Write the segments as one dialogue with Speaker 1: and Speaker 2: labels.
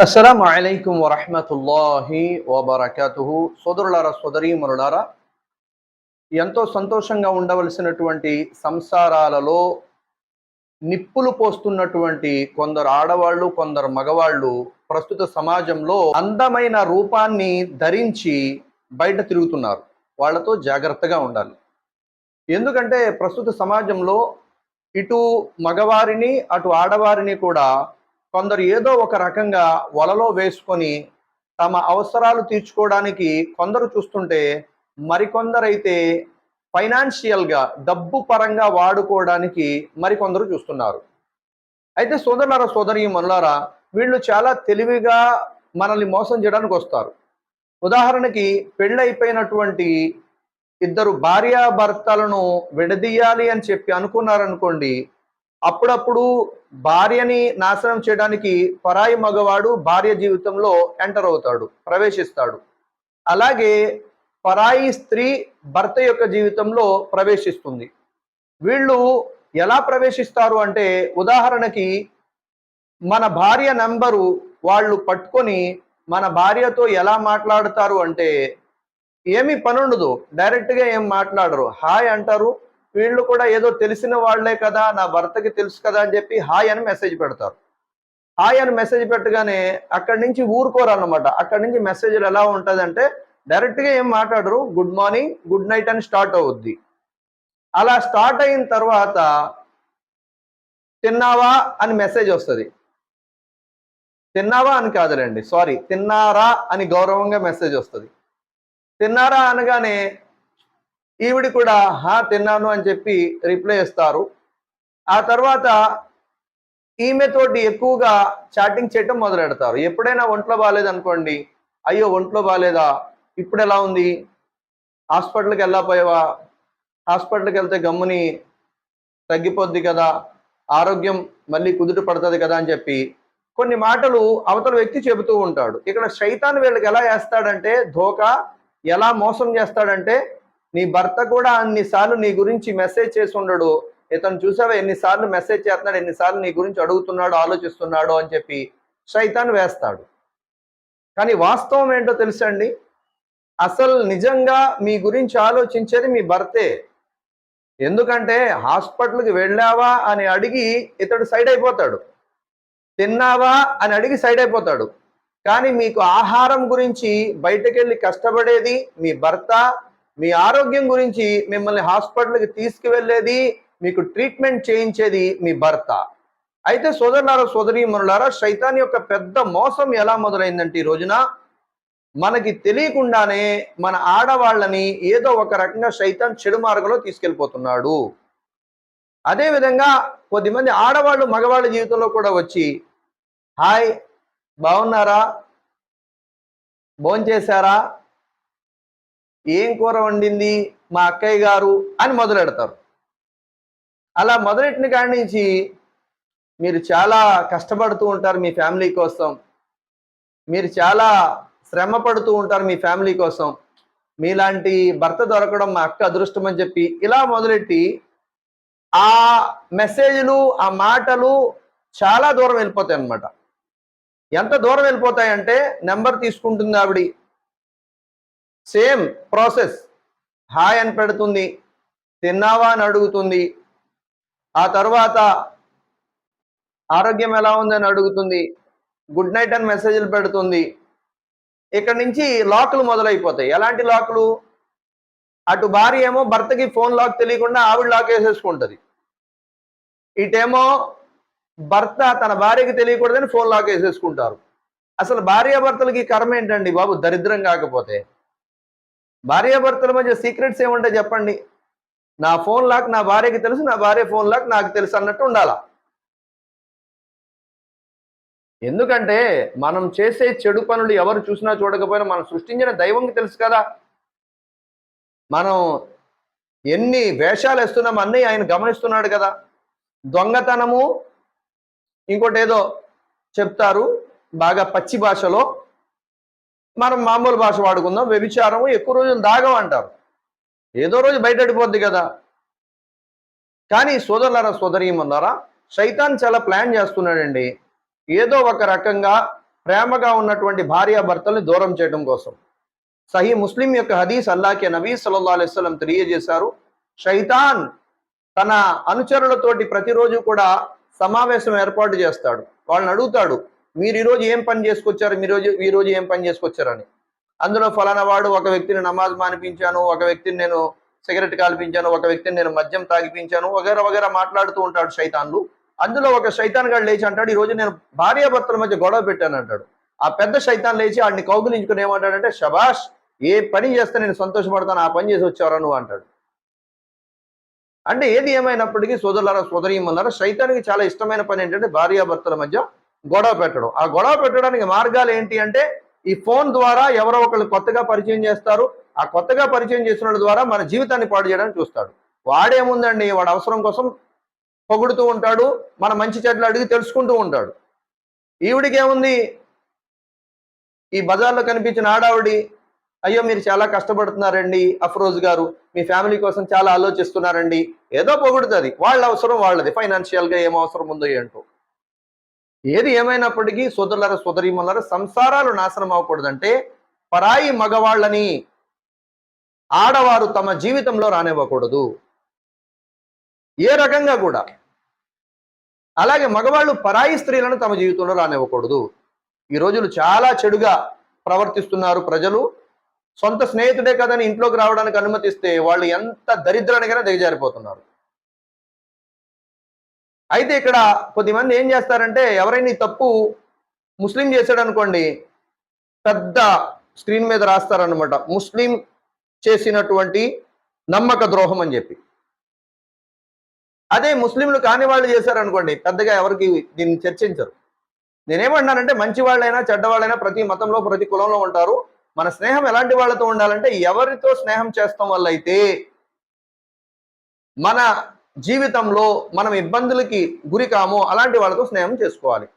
Speaker 1: అస్సలం అయికం వరహమతుల్లాహి వబర్కతుహు. సోదరులారా సోదరీమరులారా ఎంతో సంతోషంగా ఉండవలసినటువంటి సంసారాలలో నిప్పులు పోస్తున్నటువంటి కొందరు ఆడవాళ్ళు కొందరు మగవాళ్ళు ప్రస్తుత సమాజంలో అందమైన రూపాన్ని ధరించి బయట తిరుగుతున్నారు. వాళ్ళతో జాగ్రత్తగా ఉండాలి. ఎందుకంటే ప్రస్తుత సమాజంలో ఇటు మగవారిని అటు ఆడవారిని కూడా కొందరు ఏదో ఒక రకంగా వలలో వేసుకొని తమ అవసరాలు తీర్చుకోవడానికి కొందరు చూస్తుంటే మరికొందరైతే ఫైనాన్షియల్గా డబ్బు పరంగా వాడుకోవడానికి మరికొందరు చూస్తున్నారు. అయితే సోదరులారా సోదరి మనులారా వీళ్ళు చాలా తెలివిగా మనల్ని మోసం చేయడానికి వస్తారు. ఉదాహరణకి పెళ్ళైపోయినటువంటి ఇద్దరు భార్యాభర్తలను విడదీయాలి అని చెప్పి అనుకున్నారనుకోండి అప్పుడప్పుడు భార్యని నాశనం చేయడానికి పరాయి మగవాడు భార్య జీవితంలో ఎంటర్ అవుతాడు ప్రవేశిస్తాడు. అలాగే పరాయి స్త్రీ భర్త యొక్క జీవితంలో ప్రవేశిస్తుంది. వీళ్ళు ఎలా ప్రవేశిస్తారు అంటే ఉదాహరణకి మన భార్య నంబరు వాళ్ళు పట్టుకొని మన భార్యతో ఎలా మాట్లాడతారు అంటే ఏమి పనుండదు. డైరెక్ట్గా ఏం మాట్లాడరు. హాయ్ అంటారు వీళ్ళు కూడా ఏదో తెలిసిన వాళ్ళే కదా నా భర్తకి తెలుసు కదా అని చెప్పి హాయ్ అని మెసేజ్ పెడతారు. హాయ్ అని మెసేజ్ పెట్టగానే అక్కడి నుంచి ఊరుకోరన్నమాట అక్కడి నుంచి మెసేజ్లు ఎలా ఉంటుందంటే డైరెక్ట్గా ఏం మాట్లాడరు గుడ్ మార్నింగ్ గుడ్ నైట్ అని స్టార్ట్ అవుద్ది. అలా స్టార్ట్ అయిన తర్వాత తిన్నావా అని మెసేజ్ వస్తుంది. తిన్నావా అని కాదులేండి సారీ తిన్నారా అని గౌరవంగా మెసేజ్ వస్తుంది. తిన్నారా అనగానే ఈవిడి కూడా హా తిన్నాను అని చెప్పి రిప్లై ఇస్తారు. ఆ తర్వాత ఈమెతోటి ఎక్కువగా చాటింగ్ చేయటం మొదలెడతారు ఎప్పుడైనా ఒంట్లో బాగాలేదనుకోండి అయ్యో ఒంట్లో బాగాలేదా? ఇప్పుడు ఎలా ఉంది? హాస్పిటల్కి వెళ్ళకపోయావా? హాస్పిటల్కి వెళ్తే గమ్ముని తగ్గిపోద్ది కదా ఆరోగ్యం మళ్ళీ కుదుట పడుతుంది కదా అని చెప్పి కొన్ని మాటలు అవతల వ్యక్తి చెబుతూ ఉంటాడు. ఇక్కడ శైతాన్ వీళ్ళకి ఎలా చేస్తాడంటే ధోకా ఎలా మోసం చేస్తాడంటే నీ భర్త కూడా అన్నిసార్లు నీ గురించి మెసేజ్ చేసి ఉండడు. ఇతను చూసావా ఎన్నిసార్లు మెసేజ్ చేస్తున్నాడు ఎన్నిసార్లు నీ గురించి అడుగుతున్నాడు ఆలోచిస్తున్నాడు అని చెప్పి శైతాన్ వేస్తాడు. కానీ వాస్తవం ఏంటో తెలుసండి అసలు నిజంగా మీ గురించి ఆలోచించేది మీ భర్తే. ఎందుకంటే హాస్పిటల్కి వెళ్ళావా అని అడిగి ఇతడు సైడ్ అయిపోతాడు. తిన్నావా అని అడిగి సైడ్ అయిపోతాడు. కానీ మీకు ఆహారం గురించి బయటకెళ్ళి కష్టపడేది మీ భర్త మీ ఆరోగ్యం గురించి మిమ్మల్ని హాస్పిటల్కి తీసుకువెళ్ళేది మీకు ట్రీట్మెంట్ చేయించేది మీ భర్త. అయితే సోదరులారా సోదరీమణులారా శైతాన్ యొక్క పెద్ద మోసం ఎలా మొదలైందంటే ఈ రోజున మనకి తెలియకుండానే మన ఆడవాళ్ళని ఏదో ఒక రకంగా శైతాన్ చెడు మార్గంలో తీసుకెళ్ళిపోతున్నాడు. అదేవిధంగా కొద్దిమంది ఆడవాళ్ళు మగవాళ్ళ జీవితంలో కూడా వచ్చి హాయ్ బాగున్నారా? భోంచేశారా? ఏం కూర వండింది మా అక్కయ్య గారు అని మొదలెడతారు. అలా మొదలెట్టిన కాడి నుంచి మీరు చాలా కష్టపడుతూ ఉంటారు మీ ఫ్యామిలీ కోసం. మీరు చాలా శ్రమ పడుతూ ఉంటారు మీ ఫ్యామిలీ కోసం. మీలాంటి భర్త దొరకడం మా అక్క అదృష్టం అని చెప్పి ఇలా మొదలెట్టి ఆ మెసేజ్లు ఆ మాటలు చాలా దూరం వెళ్ళిపోతాయి అన్నమాట ఎంత దూరం వెళ్ళిపోతాయంటే నెంబర్ తీసుకుంటుంది ఆవిడ సేమ్ ప్రాసెస్ హాయ్ అని పెడుతుంది. తిన్నావా అని అడుగుతుంది. ఆ తర్వాత ఆరోగ్యం ఎలా ఉందని అడుగుతుంది. గుడ్ నైట్ అని మెసేజ్లు పెడుతుంది. ఇక్కడ నుంచి లాక్లు మొదలైపోతాయి. ఎలాంటి లాక్లు అటు భార్య ఏమో భర్తకి ఫోన్ లాక్ తెలియకుండా ఆవిడ లాక్ వేసేసుకుంటుంది. ఇటేమో భర్త తన భార్యకి తెలియకూడదని ఫోన్ లాక్ వేసేసుకుంటారు. అసలు భార్యాభర్తలకి కర్మ ఏంటండి బాబు? దరిద్రం కాకపోతే. భార్యాభర్తల మధ్య సీక్రెట్స్ ఏముంటాయి చెప్పండి? నా ఫోన్ లాక్ నా భార్యకి తెలుసు నా భార్య ఫోన్ లాక్ నాకు తెలుసు అన్నట్టు ఉండాలా? ఎందుకంటే మనం చేసే చెడు పనులు ఎవరు చూసినా చూడకపోయినా మనం సృష్టించిన దైవంకి తెలుసు కదా. మనం ఎన్ని వేషాలు వేస్తున్నాం అన్నీ ఆయన గమనిస్తున్నాడు కదా. దొంగతనము ఇంకోటి ఏదో చెప్తారు బాగా పచ్చి భాషలో మనం మామూలు భాష వాడుకుందాం వ్యభిచారము ఎక్కువ రోజులు దాగం అంటారు. ఏదో రోజు బయటడిపోద్ది కదా. కానీ సోదరులారా సోదరీమన్నారా శైతాన్ చాలా ప్లాన్ చేస్తున్నాడండి. ఏదో ఒక రకంగా ప్రేమగా ఉన్నటువంటి భార్యాభర్తల్ని దూరం చేయడం కోసం. సహీ ముస్లిం యొక్క హదీస్ అల్లాకే నబీ సల్లల్లాహు అలైస్లం తెలియజేశారు శైతాన్ తన అనుచరులతోటి ప్రతిరోజు కూడా సమావేశం ఏర్పాటు చేస్తాడు. వాళ్ళని అడుగుతాడు మీరు ఈరోజు ఏం పని చేసుకొచ్చారు? మీరు రోజు ఈ రోజు ఏం పని చేసుకొచ్చారని. అందులో ఫలానా వాడు ఒక వ్యక్తిని నమాజ్ మానిపించాను ఒక వ్యక్తిని నేను సిగరెట్ కాల్పించాను ఒక వ్యక్తిని నేను మద్యం తాగిపించాను వగేర వగేర మాట్లాడుతూ ఉంటాడు శైతాన్లు. అందులో ఒక శైతాన్ గారు లేచి అంటాడు ఈ రోజు నేను భార్యాభర్తల మధ్య గొడవ పెట్టాను అంటాడు. ఆ పెద్ద శైతాన్ లేచి వాడిని కౌగులించుకుని ఏమంటాడంటే షబాష్ ఏ పని చేస్తే నేను సంతోషపడతాను ఆ పని చేసి వచ్చావరా నువ్వు అంటాడు. అంటే ఏది ఏమైనప్పటికీ సోదరులారా సోదరీమన్నారా శైతానికి చాలా ఇష్టమైన పని ఏంటంటే భార్యాభర్తల మధ్య గొడవ పెట్టడం. ఆ గొడవ పెట్టడానికి మార్గాలు ఏంటి అంటే ఈ ఫోన్ ద్వారా ఎవరో ఒకళ్ళు కొత్తగా పరిచయం చేస్తారు. ఆ కొత్తగా పరిచయం చేసిన ద్వారా మన జీవితాన్ని పాడు చేయడానికి చూస్తాడు. వాడేముందండి? వాడు అవసరం కోసం పొగుడుతూ ఉంటాడు. మన మంచి చెట్లు అడిగి తెలుసుకుంటూ ఉంటాడు. ఈవిడికి ఏముంది ఈ బజార్లో కనిపించిన ఆడావిడి అయ్యో మీరు చాలా కష్టపడుతున్నారండి అఫ్రోజ్ గారు. మీ ఫ్యామిలీ కోసం చాలా ఆలోచిస్తున్నారండి. ఏదో పొగుడుతుంది. వాళ్ళ అవసరం వాళ్ళది. ఫైనాన్షియల్గా ఏం అవసరం ఉందో ఏంటో. ఏది ఏమైనప్పటికీ సోదరులారా సోదరీమల్లారా సంసారాలు నాశనం అవ్వకూడదంటే పరాయి మగవాళ్ళని ఆడవారు తమ జీవితంలో రానివ్వకూడదు. ఏ రకంగా కూడా. అలాగే మగవాళ్ళు పరాయి స్త్రీలను తమ జీవితంలో రానివ్వకూడదు. ఈ రోజులు చాలా చెడుగా ప్రవర్తిస్తున్నారు ప్రజలు. సొంత స్నేహితుడే కదని ఇంట్లోకి రావడానికి అనుమతిస్తే వాళ్ళు ఎంత దరిద్రానికైనా దిగజారిపోతున్నారు. అయితే ఇక్కడ కొద్దిమంది ఏం చేస్తారంటే ఎవరైనా ఈ తప్పు ముస్లిం చేశాడు అనుకోండి పెద్ద స్క్రీన్ మీద రాస్తారనమాట ముస్లిం చేసినటువంటి నమ్మక ద్రోహం అని చెప్పి. అదే ముస్లింలు కాని వాళ్ళు చేశారనుకోండి పెద్దగా ఎవరికి దీన్ని చర్చించరు. నేనేమన్నానంటే మంచి వాళ్ళైనా చెడ్డవాళ్ళైనా ప్రతి మతంలో ప్రతి కులంలో ఉంటారు. మన స్నేహం ఎలాంటి వాళ్ళతో ఉండాలంటే ఎవరితో స్నేహం చేస్తాం వల్ల అయితే మన జీవితంలో మనం ఇబ్బందులకి గురి కామో అలాంటి వాళ్ళతో స్నేహం చేసుకోవాలి.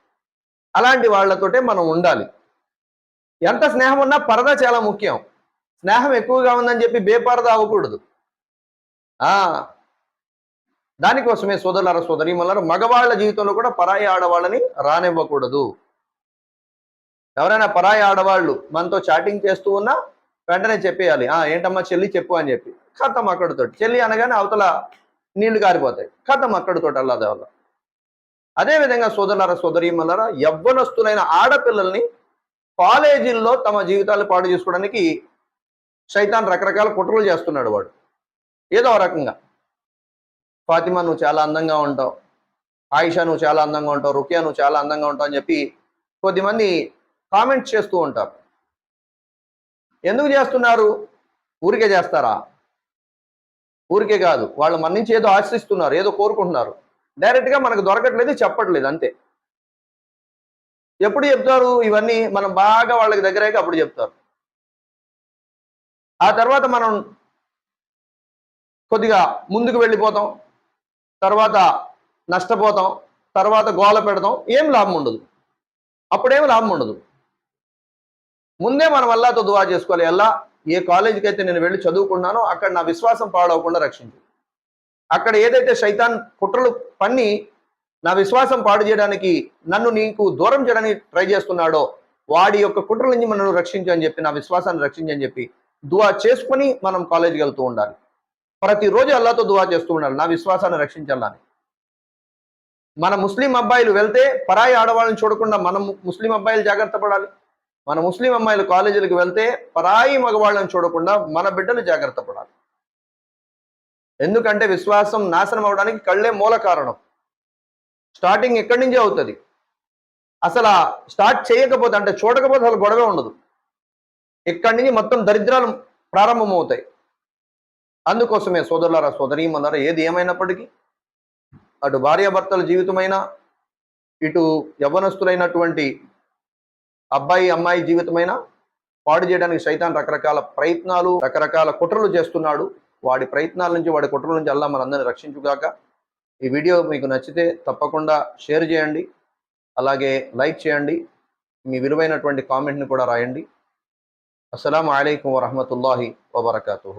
Speaker 1: అలాంటి వాళ్ళతోటే మనం ఉండాలి. ఎంత స్నేహం ఉన్నా పరద చాలా ముఖ్యం. స్నేహం ఎక్కువగా ఉందని చెప్పి బేపరద అవ్వకూడదు. ఆ! దానికోసమే సోదరులారా సోదరీమల్లారా మగవాళ్ళ జీవితంలో కూడా పరాయి ఆడవాళ్ళని రానివ్వకూడదు. ఎవరైనా పరాయి ఆడవాళ్ళు మనతో చాటింగ్ చేస్తూ ఉన్నా వెంటనే చెప్పేయాలి. ఆ ఏంటమ్మా చెల్లి చెప్పు అని చెప్పి. ఖతం అక్కడితో చెల్లి అనగానే అవతల నీళ్ళు కారిపోతాయి కథం అక్కడితో అల్లాదేవల్ల అదేవిధంగా సోదరులారా సోదరీమలారా యవ్వనస్తులైన ఆడపిల్లల్ని కాలేజీల్లో తమ జీవితాలు పాడు చేసుకోవడానికి సైతాన్ రకరకాల కుట్రలు చేస్తున్నాడు వాడు. ఏదో ఒక రకంగా. ఫాతిమా నువ్వు చాలా అందంగా ఉంటావు. ఆయిషా నువ్వు చాలా అందంగా ఉంటావు. రుకియా నువ్వు చాలా అందంగా ఉంటావు అని చెప్పి కొద్దిమంది కామెంట్స్ చేస్తూ ఉంటారు. ఎందుకు చేస్తున్నారు? ఊరికే చేస్తారా? ఊరికే కాదు. వాళ్ళు మన నుంచి ఏదో ఆశిస్తున్నారు ఏదో కోరుకుంటున్నారు. డైరెక్ట్గా మనకు దొరకట్లేదు చెప్పట్లేదు అంతే. ఎప్పుడు చెప్తారు? ఇవన్నీ మనం బాగా వాళ్ళకి దగ్గరగా అప్పుడు చెప్తారు. ఆ తర్వాత మనం కొద్దిగా ముందుకు వెళ్ళిపోతాం. తర్వాత నష్టపోతాం. తర్వాత గోల పెడతాం. ఏం లాభం ఉండదు. అప్పుడేం లాభం ఉండదు. ముందే మనం అల్లాతో దువా చేసుకోవాలి. అల్లా ఏ కాలేజీకి అయితే నేను వెళ్ళి చదువుకున్నానో అక్కడ నా విశ్వాసం పాడవకుండా రక్షించు. అక్కడ ఏదైతే శైతాన్ కుట్రలు పన్ని నా విశ్వాసం పాడు చేయడానికి నన్ను నీకు దూరం చేయడానికి ట్రై చేస్తున్నాడో వాడి యొక్క కుట్రల నుంచి మనల్ని రక్షించు అని చెప్పి నా విశ్వాసాన్ని రక్షించని చెప్పి దువా చేసుకొని మనం కాలేజీకి వెళ్తూ ఉండాలి. ప్రతిరోజు అల్లాతో దువా చేస్తూ ఉండాలి నా విశ్వాసాన్ని రక్షించాలని. మన ముస్లిం అబ్బాయిలు వెళ్తే పరాయి ఆడవాళ్ళని చూడకుండా మనం ముస్లిం అబ్బాయిలు జాగ్రత్త పడాలి. మన ముస్లిం అమ్మాయిలు కాలేజీలకు వెళ్తే పరాయి మగవాళ్ళని చూడకుండా మన బిడ్డలు జాగ్రత్త పడాలి. ఎందుకంటే విశ్వాసం నాశనం అవడానికి కళ్ళే మూల కారణం. స్టార్టింగ్ ఎక్కడి నుంచే అవుతుంది? అసలు స్టార్ట్ చేయకపోతే అంటే చూడకపోతే అసలు గొడవే ఉండదు. ఇక్కడి నుంచి మొత్తం దరిద్రాలు ప్రారంభమవుతాయి. అందుకోసమే సోదరులారా సోదరీమన్నారా ఏది ఏమైనప్పటికీ అటు భార్యాభర్తల జీవితమైనా ఇటు యవ్వనస్తులైనటువంటి అబ్బాయి అమ్మాయి జీవితమైనా పాడు చేయడానికి సైతాన్ రకరకాల ప్రయత్నాలు రకరకాల కుట్రలు చేస్తున్నాడు. వాడి ప్రయత్నాల నుంచి వాడి కుట్రల నుంచి అల్లా మనందరిని రక్షించుగాక. ఈ వీడియో మీకు నచ్చితే తప్పకుండా షేర్ చేయండి. అలాగే లైక్ చేయండి. మీ విలువైనటువంటి కామెంట్ని కూడా రాయండి. అస్సలం అయికం వరహమతుల్లాహి వబర్కాతూ